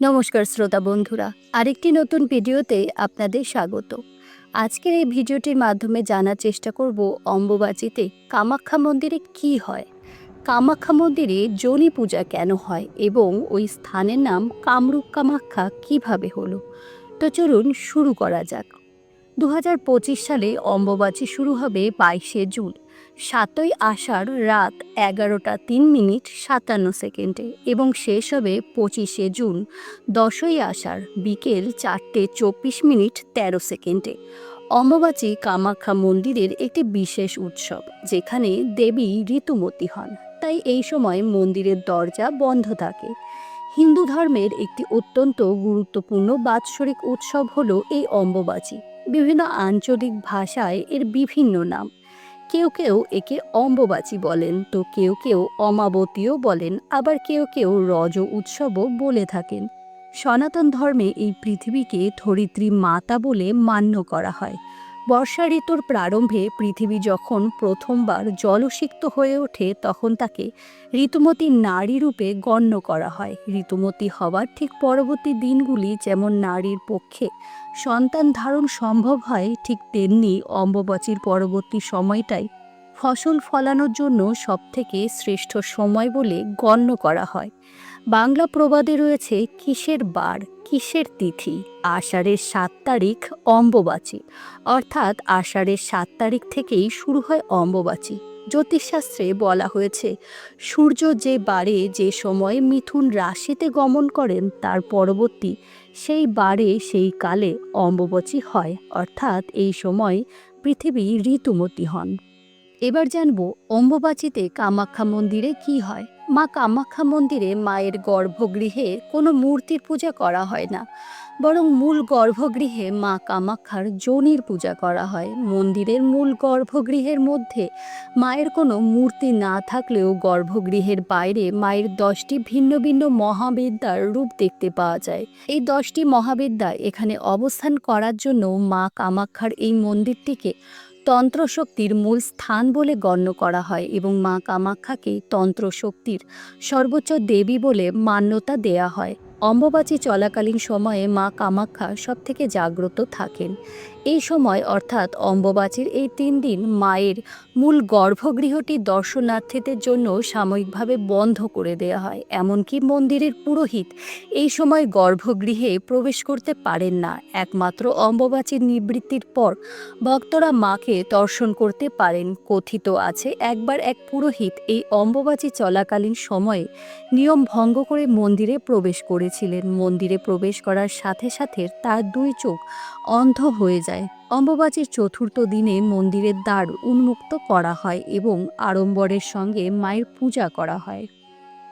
নমস্কার শ্রোতা বন্ধুরা, আরেকটি নতুন ভিডিওতে আপনাদের স্বাগত। আজকের এই ভিডিওটির মাধ্যমে জানার চেষ্টা করব অম্বুবাচিতে কামাখ্যা মন্দিরে কি হয়। কামাখ্যা মন্দিরে জনি পূজা কেন হয় এবং ওই স্থানের নাম কামরূপ কামাখ্যা কীভাবে হলো? তো চলুন শুরু করা যাক। দু হাজার পঁচিশ সালে অম্বুবাচী শুরু হবে বাইশে জুন। সাতই আষাঢ় রাত এগারোটা তিন মিনিট সাতান্ন সেকেন্ডে এবং শেষ হবে পঁচিশে জুন, দশই আষাঢ় বিকেল চারটে চব্বিশ মিনিট তেরো সেকেন্ডে। অম্বুবাচী কামাখ্যা মন্দিরের একটি বিশেষ উৎসব, যেখানে দেবী ঋতুমতী হন। তাই এই সময় মন্দিরের দরজা বন্ধ থাকে। হিন্দু ধর্মের একটি অত্যন্ত গুরুত্বপূর্ণ বাৎসরিক উৎসব হলো এই অম্বুবাচী। বিভিন্ন আঞ্চলিক ভাষায় এর বিভিন্ন নাম। কেউ কেউ একে অম্বুবাচী বলেন, তো কেউ কেউ অমাবতীও বলেন, আবার কেউ কেউ রজ উৎসবও বলে থাকেন। সনাতন ধর্মে এই পৃথিবীকে ধরিত্রী মাতা বলে মান্য করা হয়। বর্ষা ঋতুর প্রারম্ভে পৃথিবী যখন প্রথমবার জলসিক্ত হয়ে ওঠে, তখন তাকে ঋতুমতী নারী রূপে গণ্য করা হয়। ঋতুমতী হওয়ার ঠিক পরবর্তী দিনগুলি যেমন নারীর পক্ষে সন্তান ধারণ সম্ভব হয় ঠিক তেমনি অম্বুবাচীর পরবর্তী সময়টাই ফসল ফলানোর জন্য সবথেকে শ্রেষ্ঠ সময় বলে গণ্য করা হয়। বাংলা প্রবাদে রয়েছে, কিসের বার, কিসের তিথি? আষাঢ়ের সাত তারিখ অম্বুবাচী। অর্থাৎ আষাঢ়ের সাত তারিখ থেকেই শুরু হয় অম্বুবাচী। জ্যোতিষশাস্ত্রে বলা হয়েছে, সূর্য যে বারে যে সময় মিথুন রাশিতে গমন করেন, তার পরবর্তী সেই বারে সেই কালে অম্বুবাচী হয়, অর্থাৎ এই সময় পৃথিবী ঋতুমতি হন। এবার জানব অম্বুবাচীতে কামাখ্যা মন্দিরে কি হয়। মা কামাখ্যা মন্দিরে মায়ের গর্ভগৃহে কোনো মূর্তির পূজা করা হয় না। বরং মূল গর্ভগৃহে মা কামাখ্যার যোনির পূজা করা হয়। মন্দিরের মূল গর্ভগৃহের মধ্যে মায়ের কোনো মূর্তি না থাকলেও গর্ভগৃহের বাইরে মায়ের দশটি ভিন্ন ভিন্ন মহাবিদ্যার রূপ দেখতে পাওয়া যায়। এই দশটি মহাবিদ্যা এখানে অবস্থান করার জন্য মা কামাখ্যার এই মন্দিরটিকে তন্ত্রশক্তির মূল স্থান বলে গণ্য করা হয় এবং মা কামাখ্যাকে তন্ত্রশক্তির সর্বোচ্চ দেবী বলে মান্যতা দেয়া হয়। অম্বুবাচী চলাকালীন সময়ে মা কামাখ্যা সবথেকে জাগ্রত থাকেন। এই সময় অর্থাৎ অম্বুবাচীর এই তিন দিন মায়ের মূল গর্ভগৃহটি দর্শনার্থীদের জন্য সাময়িকভাবে বন্ধ করে দেওয়া হয়, এমনকি মন্দিরের পুরোহিত এই সময় গর্ভগৃহে প্রবেশ করতে পারেন না। একমাত্র অম্বুবাচীর নিবৃত্তির পর ভক্তরা মাকে দর্শন করতে পারেন। কথিত আছে, একবার এক পুরোহিত এই অম্বুবাচী চলাকালীন সময়ে নিয়ম ভঙ্গ করে মন্দিরে প্রবেশ করেছিলেন, মন্দিরে প্রবেশ করার সাথে সাথে তার দুই চোখ অন্ধ হয়ে যায়। অম্বুবাচীর চতুর্থ দিনে মন্দিরের দ্বার উন্মুক্ত করা হয় এবং আড়ম্বরের সঙ্গে মায়ের পূজা করা হয়।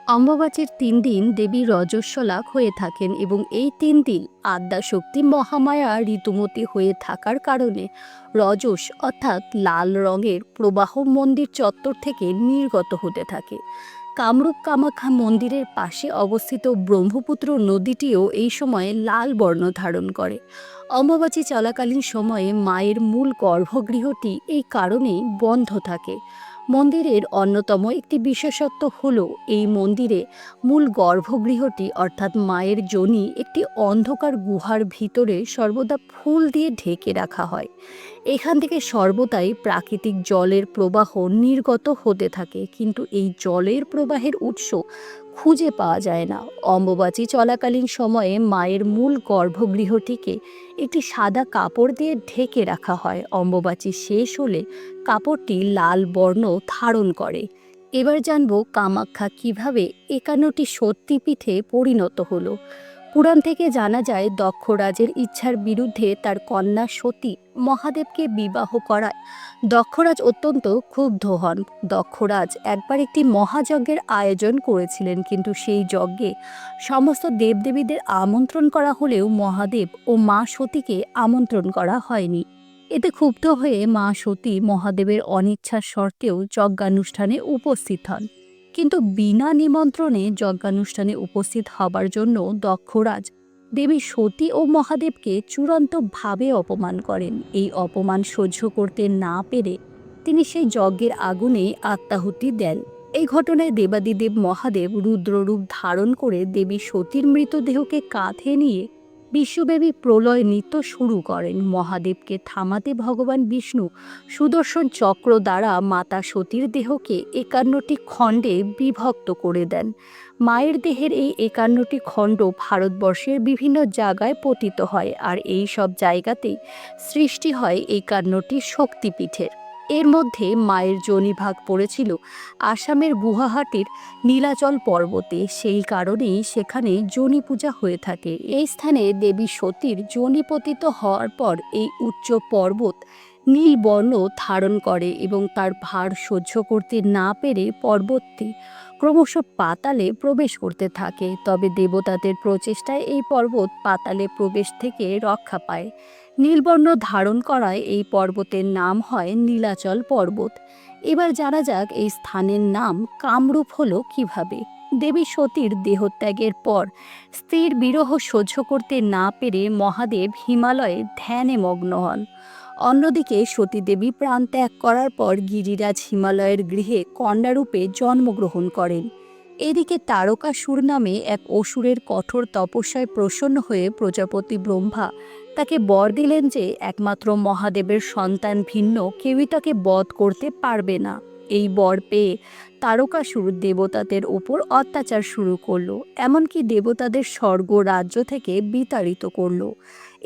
অম্বুবাচীর তিন দিন দেবী রজস্বলাক হয়ে থাকেন এবং এই তিন দিন আদ্যাশক্তি মহামায়া ঋতুমতী হয়ে থাকার কারণে রজস অর্থাৎ লাল রঙের প্রবাহ মন্দির চত্বর থেকে নির্গত হতে থাকে। কামরূপ কামাখ্যা মন্দিরের পাশে অবস্থিত ব্রহ্মপুত্র নদীটিও এই সময়ে লাল বর্ণ ধারণ করে। অম্বাবাচী চলাকালীন সময়ে মায়ের মূল গর্ভগৃহটি এই কারণেই বন্ধ থাকে। মন্দিরের অন্যতম একটি বিশেষত্ব হল এই মন্দিরে মূল গর্ভগৃহটি, অর্থাৎ মায়ের জনি, একটি অন্ধকার গুহার ভিতরে সর্বদা ফুল দিয়ে ঢেকে রাখা হয়। এখান থেকে সর্বদাই প্রাকৃতিক জলের প্রবাহ নির্গত হতে থাকে, কিন্তু এই জলের প্রবাহের উৎস খুঁজে পাওয়া যায় না। অম্ববাচী চলাকালীন সময়ে মায়ের মূল গর্ভগৃহটিকে একটি সাদা কাপড় দিয়ে ঢেকে রাখা হয়। অম্ববাচী শেষ হলে কাপড়টি লাল বর্ণ ধারণ করে। এবার জানব কামাখ্যা কীভাবে একান্নটি সত্যি পিঠে পরিণত হলো। পুরাণ থেকে জানা যায় দক্ষরাজের ইচ্ছার বিরুদ্ধে তার কন্যা সতী মহাদেবকে বিবাহ করায়। দক্ষরাজ অত্যন্ত ক্ষুব্ধ হন। দক্ষরাজ একবার একটি মহাযজ্ঞের আয়োজন করেছিলেন, কিন্তু সেই যজ্ঞে সমস্ত দেবদেবীদের আমন্ত্রণ করা হলেও মহাদেব ও মা সতীকে আমন্ত্রণ করা হয়নি। এতে ক্ষুব্ধ হয়ে মা সতী মহাদেবের অনিচ্ছার সত্ত্বেও যজ্ঞানুষ্ঠানে উপস্থিত হন। কিন্তু বিনা নিমন্ত্রণে যজ্ঞানুষ্ঠানে উপস্থিত হবার জন্য দক্ষরাজ দেবী সতী ও মহাদেবকে চূড়ান্তভাবে অপমান করেন। এই অপমান সহ্য করতে না পেরে তিনি সেই যজ্ঞের আগুনে আত্মাহুতি দেন। এই ঘটনায় দেবাদিদেব মহাদেব রুদ্ররূপ ধারণ করে দেবী সতীর মৃতদেহকে কাঁধে নিয়ে বিশ্বব্যাপী প্রলয় নৃত্য শুরু করেন। মহাদেবকে থামাতে ভগবান বিষ্ণু সুদর্শন চক্র দ্বারা মাতা সতীর দেহকে একান্নটি খণ্ডে বিভক্ত করে দেন। মায়ের দেহের এই একান্নটি খণ্ড ভারতবর্ষের বিভিন্ন জায়গায় পতিত হয় আর এই সব জায়গাতেই সৃষ্টি হয় একান্নটি শক্তিপীঠের। এর মধ্যে মায়ের যোনিভাগ পড়েছিল। আসামের গুয়াহাটির নীলাচল পর্বতে। সেই কারণেই সেখানে জনি পূজা হয়ে থাকে। এই স্থানে দেবী সতীর যোনি পতিত হওয়ার পর এই উচ্চ পর্বত নীল বর্ণ ধারণ করে এবং তার ভার সহ্য করতে না পেরে পর্বতটি ক্রমশ পাতালে প্রবেশ করতে থাকে। তবে দেবতাদের প্রচেষ্টায় এই পর্বত পাতালে প্রবেশ থেকে রক্ষা পায়। নীলবর্ণ ধারণ করায় এই পর্বতের নাম হয় নীলাচল পর্বত। এবার জানা যাক এই স্থানের নাম কামরূপ হলো কীভাবে। দেবী সতীর দেহত্যাগের পর স্ত্রীর বিরহ সহ্য করতে না পেরে মহাদেব হিমালয়ে ধ্যানে মগ্ন হন। অন্যদিকে সতীদেবী প্রাণ ত্যাগ করার পর গিরিরাজ হিমালয়ের গৃহে কন্যারূপে জন্মগ্রহণ করেন। এদিকে তারকাসুর নামে এক অসুরের কঠোর তপস্যায় প্রসন্ন হয়ে প্রজাপতি ব্রহ্মা তাকে বর দিলেন যে একমাত্র মহাদেবের সন্তান ভিন্ন কেউই তাকে বধ করতে পারবে না। এই বর পেয়ে তারকাসুর দেবতাদের ওপর অত্যাচার শুরু করল, এমনকি দেবতাদের স্বর্গ রাজ্য থেকে বিতাড়িত করল।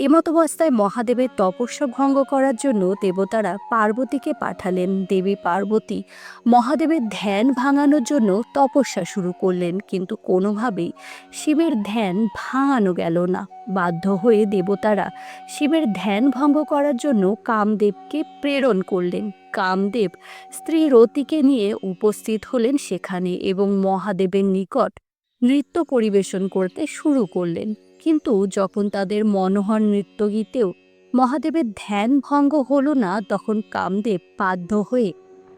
এমতাবস্থায় মহাদেবের তপস্যা ভঙ্গ করার জন্য দেবতারা পার্বতীকে পাঠালেন। দেবী পার্বতী মহাদেবের ধ্যান ভাঙানোর জন্য তপস্যা শুরু করলেন, কিন্তু কোনোভাবেই শিবের ধ্যান ভাঙানো গেল না। বাধ্য হয়ে দেবতারা শিবের ধ্যান ভঙ্গ করার জন্য কামদেবকে প্রেরণ করলেন। কামদেব স্ত্রী রতিকে নিয়ে উপস্থিত হলেন সেখানে এবং মহাদেবের নিকট নৃত্য পরিবেশন করতে শুরু করলেন। কিন্তু যখন তাদের মনোহর নৃত্যগীতেও মহাদেবের ধ্যান ভঙ্গ হলো না, তখন কামদেব বাধ্য হয়ে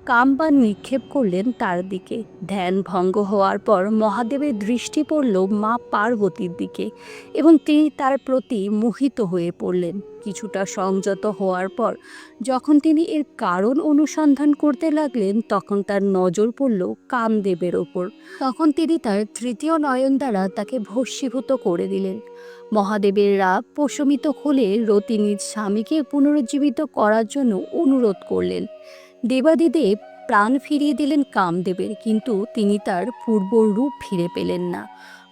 কামবান নিক্ষেপ করলেন তার দিকে। ধ্যান ভঙ্গ হওয়ার পর মহাদেবের দৃষ্টি পড়ল মা পার্বতীর দিকে এবং তিনি তার প্রতি মোহিত হয়ে পড়লেন। কিছুটা সংযত হওয়ার পর যখন তিনি এর কারণ অনুসন্ধান করতে লাগলেন, তখন তার নজর পড়ল কামদেবের ওপর। তখন তিনি তার তৃতীয় নয়ন দ্বারা তাকে ভস্মীভূত করে দিলেন। মহাদেবের রাগ প্রশমিত হলে রতি নিজ স্বামীকে পুনরুজ্জীবিত করার জন্য অনুরোধ করলেন। দেবাদিদেব প্রাণ ফিরিয়ে দিলেন কামদেবের, কিন্তু তিনি তার পূর্ব রূপ ফিরে পেলেন না।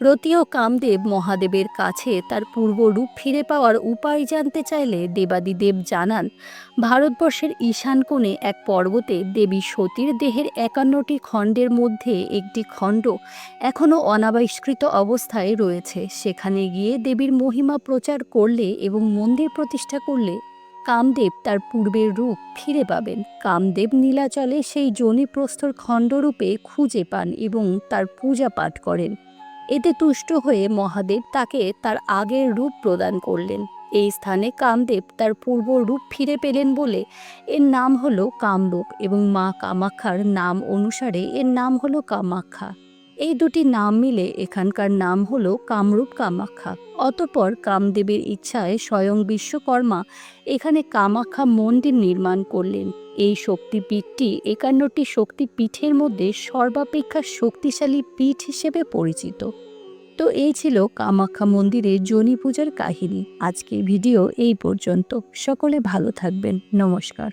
রতি ও কামদেব মহাদেবের কাছে তার পূর্ব রূপ ফিরে পাওয়ার উপায় জানতে চাইলে দেবাদিদেব জানান, ভারতবর্ষের ঈশান কোণে এক পর্বতে দেবী সতীর দেহের একান্নটি খণ্ডের মধ্যে একটি খণ্ড এখনও অনাবিষ্কৃত অবস্থায় রয়েছে। সেখানে গিয়ে দেবীর মহিমা প্রচার করলে এবং মন্দির প্রতিষ্ঠা করলে কামদেব তার পূর্বের রূপ ফিরে পাবেন। কামদেব নীলাচলে সেই জনিপ্রস্তর খণ্ডরূপে খুঁজে পান এবং তার পূজা পাঠ করেন। এতে তুষ্ট হয়ে মহাদেব তাকে তার আগের রূপ প্রদান করলেন। এই স্থানে কামদেব তার পূর্ব রূপ ফিরে পেলেন বলে এর নাম হলো কামরূপ এবং মা কামাক্ষার নাম অনুসারে এর নাম হলো কামাক্ষা। এই দুটি নাম মিলে এখানকার নাম হলো কামরূপ কামাখ্যা। অতপর কামদেবের ইচ্ছায় স্বয়ং বিশ্বকর্মা এখানে কামাখ্যা মন্দির নির্মাণ করলেন। এই শক্তিপীঠটি একান্নটি শক্তিপীঠের মধ্যে সর্বাপেক্ষা শক্তিশালী পীঠ হিসেবে পরিচিত। তো এই ছিল কামাখ্যা মন্দিরের জনি পূজার কাহিনী। আজকের ভিডিও এই পর্যন্ত। সকলে ভালো থাকবেন। নমস্কার।